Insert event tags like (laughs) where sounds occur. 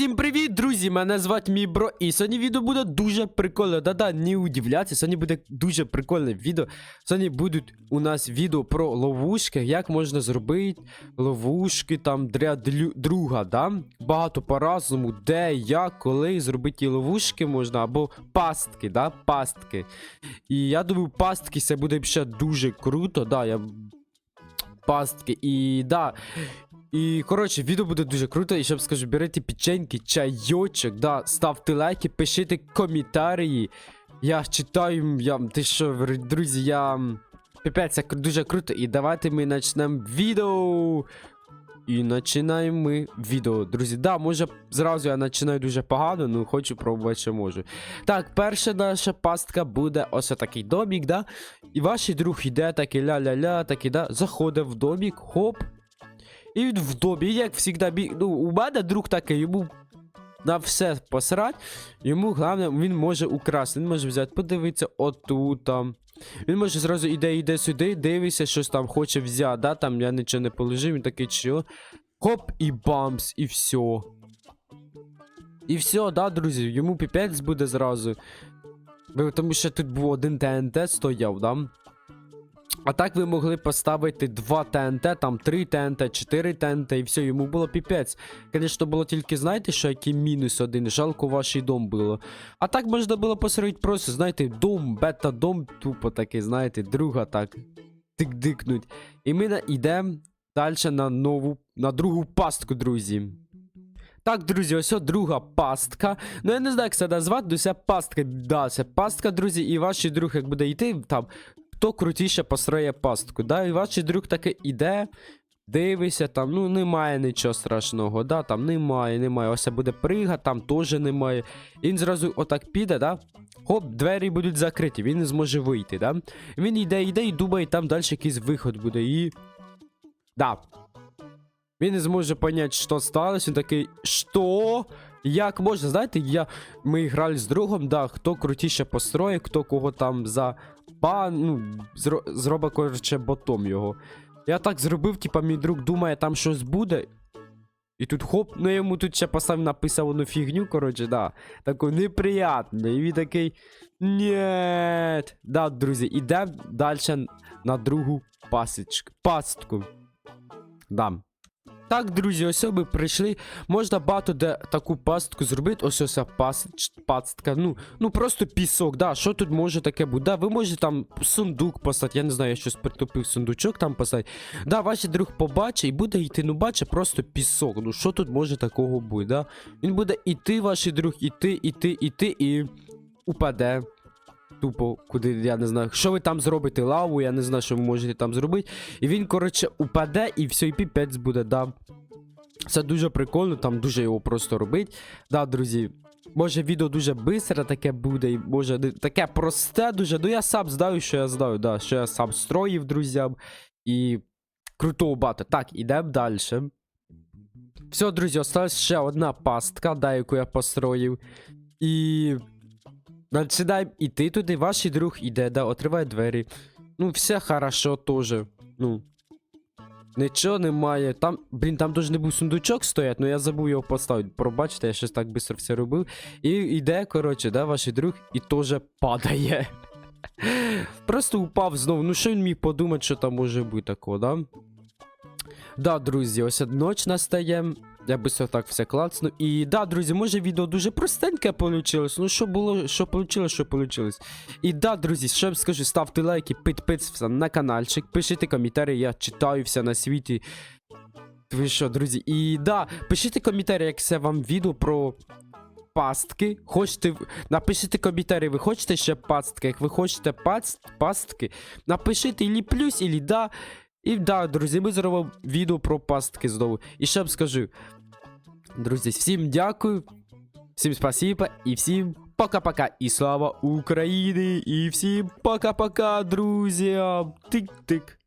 Всім привіт, друзі! Мене звати мій бро, і сьогодні відео буде дуже прикольне. Да-да, не удивляйтесь, сьогодні буде дуже прикольне відео. Сьогодні будуть у нас відео про ловушки, як можна зробити ловушки там для друга, да? Багато по-разному, де, як, коли зробити ловушки можна, або пастки, да? Пастки. І я думаю, пастки це буде ще дуже круто, да, я пастки. І да. І коротше, відео буде дуже круто. І щоб скажу, берете печеньки, чайочок, да, ставте лайки, пишіть коментарі. Я читаю, я, ти що, друзі, я. Піпець, це дуже круто. І давайте ми почнемо відео. І починаємо ми відео. Друзі, да, може зразу я починаю дуже погано, ну хочу пробувати, що можу. Так, перша наша пастка буде ось такий домік, да? І ваш друг іде такий ля-ля-ля, такий, да, заходить в домік, хоп. І він в домі, як завжди, бі... ну, у мене друг такий, йому на все посрать. Йому головне, він може украсти, він може взяти, подивитися отут там. Він може зразу іде, йде сюди, дивиться, щось там хоче взяти, да, там я нічого не положив, він такий що. Хоп, і бамс, і все. І все, да, друзі, йому піпець буде зразу. Тому що тут був один ТНТ стояв, да? А так ви могли поставити 2 ТНТ, там 3 ТНТ, 4 ТНТ, і все, йому було піпець. Звісно, було тільки, знаєте, що який мінус один, жалко ваш дом було. А так можна було посередити просто, знаєте, дом, бета-дом, тупо такий, знаєте, друга так. Тик-дикнуть. І ми йдемо далі на нову, на другу пастку, друзі. Так, друзі, ось друга пастка. Ну я не знаю, як це назвати, ну це пастка, да, пастка, друзі, і ваш друг, як буде йти, там, хто крутіше построє пастку, да, і ваш друг таки іде, дивиться, там, ну немає нічого страшного, да, там немає, немає, ось буде прига, там теж немає. Він зразу отак піде, да, хоп, двері будуть закриті, він не зможе вийти, да. Він йде, йде і думає, там далі якийсь виход буде, і... Да, він не зможе понять, що сталося. Він такий, що? Як можна? Знаєте, я... ми грали з другом, да, хто крутіше построїть, хто кого там за пан, ну, зро... зробить, коротше, ботом його. Я так зробив, типа, мій друг думає, там щось буде. І тут хоп, ну я йому тут ще поставив написав одну фігню, коротше, да. Таку неприятну. І він такий. Нєт. Да, друзі, ідемо далі на другу пасічку. Пастку. Да. Так, друзі, ось ми прийшли. Можна багато де таку пастку зробити. Ось ось пасч, пастка. Ну, ну просто пісок. Да, що тут може таке бути? Да, ви можете там сундук поставити. Я не знаю, я щось притупив сундучок там поставити. Да, ваш друг побачить і буде йти, ну бачить, просто пісок. Ну що тут може такого бути? Да? Він буде іти, ваш друг, іти, іти, іти і упаде. Тупо, куди, я не знаю, що ви там зробите, лаву, я не знаю, що ви можете там зробити. І він, коротше, упаде і все, і піпець буде, да. Це дуже прикольно, там дуже його просто робить. Да, друзі. Може відео дуже бистре таке буде, і може таке просте дуже. Ну я сам знаю, що я знаю, да, що я сам строїв друзям. І круто багато. Так, ідемо далі. Все, друзі, осталась ще одна пастка, да, яку я построїв. І. Починаємо іти туди, ваш друг іде, да, отриває двері. Ну, все хорошо теж. Ну. Нічого немає. Там, блін, там дуже не був сундучок стоять, ну я забув його поставити. Пробачте, я щось так швидко все робив. І йде, коротше, да, ваш друг, і теж падає. (laughs) Просто упав знову. Ну що він міг подумати, що там може бути такого, да? Да, друзі, ось ніч настає. Я быстро так все клацну. І да, друзі, може відео дуже простеньке получилось. Ну, що було, що получилось, що получилось. І да, друзі, я вам скажу, ставте лайки, підписуйтесь на каналчик, пишіть коментарі, я читаю все на світі. Ви що, друзі? І да, пишіть коментарі, як це вам відео про пастки. Хочете. Напишіть коментарі, ви хочете ще пастки. Як ви хочете паст... пастки, напишіть ілі плюс, ілі да. І да, друзі, ми зробимо відео про пастки знову. І ще б скажу. Друзі, всім дякую, всім спасибо і всім пока-пока. І слава Україні! І всім пока-пока, друзі! Тик-тик.